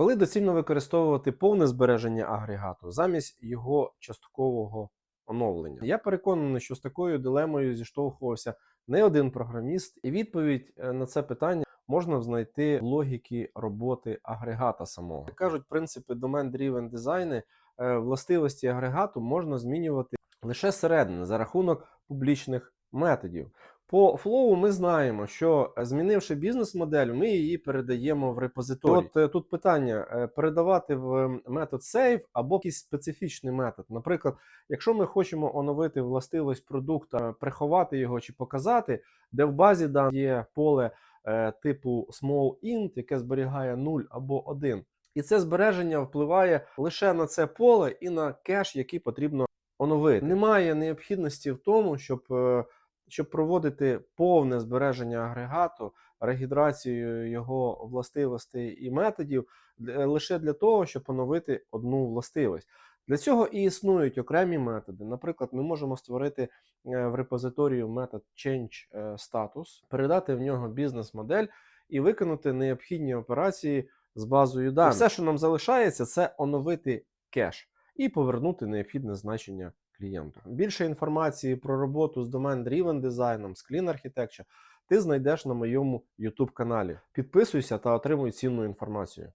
Коли доцільно використовувати повне збереження агрегату замість його часткового оновлення? Я переконаний, що з такою дилемою зіштовхувався не один програміст, і відповідь е, на це питання можна знайти в логіки роботи агрегата самого. Як кажуть, принципи domain-driven дизайни, властивості агрегату можна змінювати лише зсередини за рахунок публічних методів. По флоу ми знаємо, що е, змінивши бізнес-модель, ми її передаємо в репозиторій. От е, тут питання: е, передавати в метод save або якийсь специфічний метод. Наприклад, якщо ми хочемо оновити властивість продукта, приховати його чи показати, де в базі даних є поле типу small int, яке зберігає 0 або 1. І це збереження впливає лише на це поле і на кеш, який потрібно оновити. Немає необхідності в тому, щоб, щоб проводити повне збереження агрегату, регідрацію його властивостей і методів лише для того, щоб оновити одну властивість. Для цього і існують окремі методи. Наприклад, ми можемо створити е, в репозиторію метод change е, status, передати в нього бізнес-модель і виконати необхідні операції з базою даних. Все, що нам залишається, це оновити кеш і повернути необхідне значення клієнту. Більше інформації про роботу з домен driven дизайном, з Clean Architecture ти знайдеш на моєму YouTube каналі. Підписуйся та отримуй цінну інформацію.